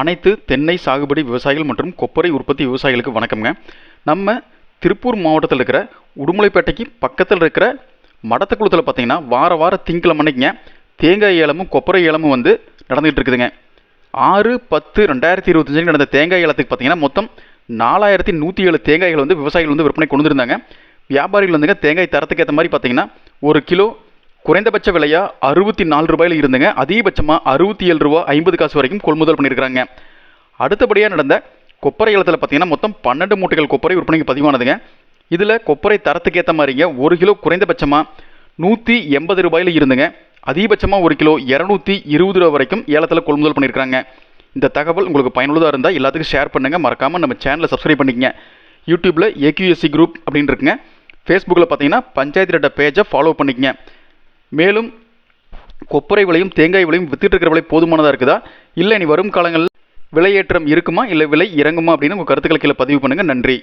அனைத்து தென்னை சாகுபடி விவசாயிகள் மற்றும் கொப்பரை உற்பத்தி விவசாயிகளுக்கு வணக்கம்ங்க. நம்ம திருப்பூர் மாவட்டத்தில் இருக்கிற உடுமலைப்பேட்டைக்கு பக்கத்தில் இருக்கிற மடத்தக்குளத்தில் பார்த்தீங்கன்னா வார வார திங்கக்கிழமை அன்னைக்குங்க தேங்காய் ஏலமும் கொப்பரை ஏலமும் வந்து நடந்துகிட்டு இருக்குதுங்க. ஆறு பத்து ரெண்டாயிரத்தி இருபத்தஞ்சு நடந்த தேங்காய் ஏலத்துக்கு பார்த்தீங்கன்னா மொத்தம் நாலாயிரத்தி நூற்றி ஏழு தேங்காய்கள் வந்து விவசாயிகள் வந்து விற்பனை கொண்டு வந்திருந்தாங்க. வியாபாரிகள் வந்துங்க தேங்காய் தரத்துக்கு ஏற்ற மாதிரி பார்த்தீங்கன்னா ஒரு கிலோ குறைந்தபட்ச விலையாக அறுபத்தி நாலு ரூபாயில் இருந்துங்க. அதிகபட்சமாக அறுபத்தி ஏழு ரூபா ஐம்பது காசு வரைக்கும் கொள்முதல் பண்ணியிருக்கிறாங்க அடுத்தபடியாக நடந்த கொப்பரை ஏலத்தில் பார்த்தீங்கன்னா மொத்தம் பன்னெண்டு மூட்டைகள் கொப்பரை விற்பனைக்கு பதிவானதுங்க. இதில் கொப்பரை தரத்துக்கு ஏற்ற மாதிரிங்க ஒரு கிலோ குறைந்தபட்சமாக நூற்றி எண்பது ரூபாயில் இருந்துங்க. அதிகபட்சமாக ஒரு கிலோ இரநூத்தி இருபது ரூபா வரைக்கும் ஏலத்தில் கொள்முதல் பண்ணியிருக்காங்க இந்த தகவல் உங்களுக்கு பயனுள்ளதாக இருந்தால் எல்லாத்துக்கும் ஷேர் பண்ணுங்கள் மறக்காமல் நம்ம சேனலை சப்ஸ்கிரைப் பண்ணிக்கங்க. யூடியூப்பில் ஏக்யூஎஸ்சி குரூப் அப்படின்னு இருக்குங்க. ஃபேஸ்புக்கில் பார்த்தீங்கன்னா பஞ்சாயத்து ரெட்ட பேஜை ஃபாலோ பண்ணிக்கங்க. மேலும் கொப்பரை விலையும் தேங்காய் விலையும் வித்துட்டு இருக்கிற விலை போதுமானதாக இருக்குதா? இல்லை இனி வரும் காலங்களில் விலையேற்றம் இருக்குமா? இல்லை விலை இறங்குமா? அப்படின்னு உங்கள் கருத்துக்களை கீழே பதிவு பண்ணுங்கள் நன்றி.